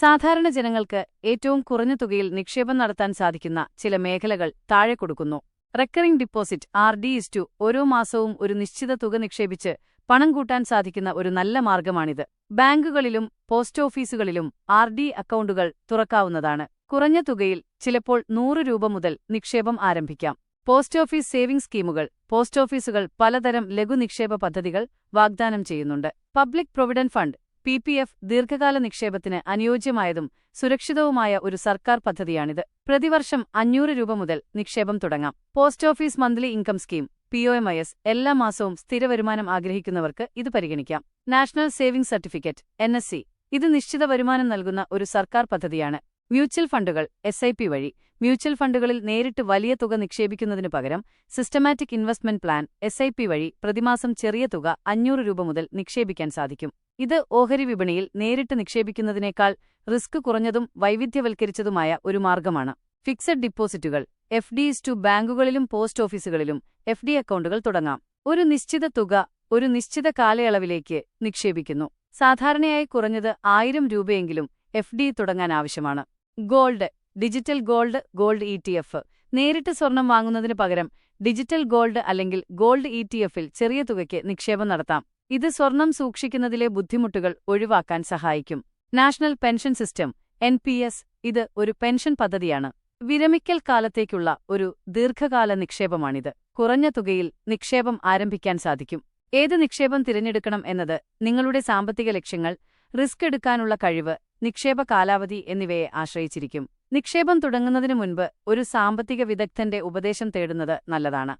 സാധാരണ ജനങ്ങൾക്ക് ഏറ്റവും കുറഞ്ഞ തുകയിൽ നിക്ഷേപം നടത്താൻ സാധിക്കുന്ന ചില മേഖലകൾ താഴെ കൊടുക്കുന്നു. റെക്കറിംഗ് ഡിപ്പോസിറ്റ് ആർ ഡി ഇസ്റ്റു ഓരോ മാസവും ഒരു നിശ്ചിത തുക നിക്ഷേപിച്ച് പണം കൂട്ടാൻ സാധിക്കുന്ന ഒരു നല്ല മാർഗമാണിത്. ബാങ്കുകളിലും പോസ്റ്റ് ഓഫീസുകളിലും ആർ ഡി അക്കൗണ്ടുകൾ തുറക്കാവുന്നതാണ്. കുറഞ്ഞ തുകയിൽ ചിലപ്പോൾ നൂറ് രൂപ മുതൽ നിക്ഷേപം ആരംഭിക്കാം. പോസ്റ്റ് ഓഫീസ് സേവിംഗ് സ്കീമുകൾ പോസ്റ്റ് ഓഫീസുകൾ പലതരം ലഘു നിക്ഷേപ പദ്ധതികൾ വാഗ്ദാനം ചെയ്യുന്നുണ്ട്. Public provident fund P P F ദീർഘകാല നിക്ഷേപത്തിന് അനുയോജ്യമായതും സുരക്ഷിതവുമായ ഒരു സർക്കാർ പദ്ധതിയാണിത്. പ്രതിവർഷം അഞ്ഞൂറ് രൂപ മുതൽ നിക്ഷേപം തുടങ്ങാം. Post office monthly income scheme P O M I S എല്ലാ മാസവും സ്ഥിര വരുമാനം ആഗ്രഹിക്കുന്നവർക്ക് ഇത് പരിഗണിക്കാം. National saving certificate N S C. ഇത് നിശ്ചിത വരുമാനം നൽകുന്ന ഒരു സർക്കാർ പദ്ധതിയാണ്. മ്യൂച്വൽ ഫണ്ടുകൾ എസ് ഐ പി വഴി. മ്യൂച്വൽ ഫണ്ടുകളിൽ നേരിട്ട് വലിയ തുക നിക്ഷേപിക്കുന്നതിനു പകരം systematic investment plan S I P വഴി പ്രതിമാസം ചെറിയ തുക അഞ്ഞൂറ് രൂപ മുതൽ നിക്ഷേപിക്കാൻ സാധിക്കും. ഇത് ഓഹരി വിപണിയിൽ നേരിട്ട് നിക്ഷേപിക്കുന്നതിനേക്കാൾ റിസ്ക് കുറഞ്ഞതും വൈവിധ്യവൽക്കരിച്ചതുമായ ഒരു മാർഗമാണ്. ഫിക്സഡ് ഡിപ്പോസിറ്റുകൾ എഫ് ഡിസ് ടു ബാങ്കുകളിലും പോസ്റ്റ് ഓഫീസുകളിലും എഫ് ഡി അക്കൗണ്ടുകൾ തുടങ്ങാം. ഒരു നിശ്ചിത തുക ഒരു നിശ്ചിത കാലയളവിലേക്ക് നിക്ഷേപിക്കുന്നു. സാധാരണയായി കുറഞ്ഞത് ആയിരം രൂപയെങ്കിലും എഫ് ഡി തുടങ്ങാൻ ആവശ്യമാണ്. Gold digital gold gold E T F. നേരിട്ട് സ്വർണം വാങ്ങുന്നതിന് പകരം ഡിജിറ്റൽ ഗോൾഡ് അല്ലെങ്കിൽ ഗോൾഡ് ഇ ടി എഫിൽ ചെറിയ തുകയ്ക്ക് നിക്ഷേപം നടത്താം. ഇത് സ്വർണം സൂക്ഷിക്കുന്നതിലെ ബുദ്ധിമുട്ടുകൾ ഒഴിവാക്കാൻ സഹായിക്കും. നാഷണൽ പെൻഷൻ സിസ്റ്റം എൻ ഇത് ഒരു പെൻഷൻ പദ്ധതിയാണ്. വിരമിക്കൽ കാലത്തേക്കുള്ള ഒരു ദീർഘകാല നിക്ഷേപമാണിത്. കുറഞ്ഞ തുകയിൽ നിക്ഷേപം ആരംഭിക്കാൻ സാധിക്കും. ഏത് നിക്ഷേപം തിരഞ്ഞെടുക്കണം എന്നത് നിങ്ങളുടെ സാമ്പത്തിക ലക്ഷ്യങ്ങൾ റിസ്ക് എടുക്കാനുള്ള കഴിവ് നിക്ഷേപ കാലാവധി എന്നിവയെ ആശ്രയിച്ചിരിക്കും. നിക്ഷേപം തുടങ്ങുന്നതിനു മുൻപ് ഒരു സാമ്പത്തിക വിദഗ്ധന്റെ ഉപദേശം തേടുന്നത് നല്ലതാണ്.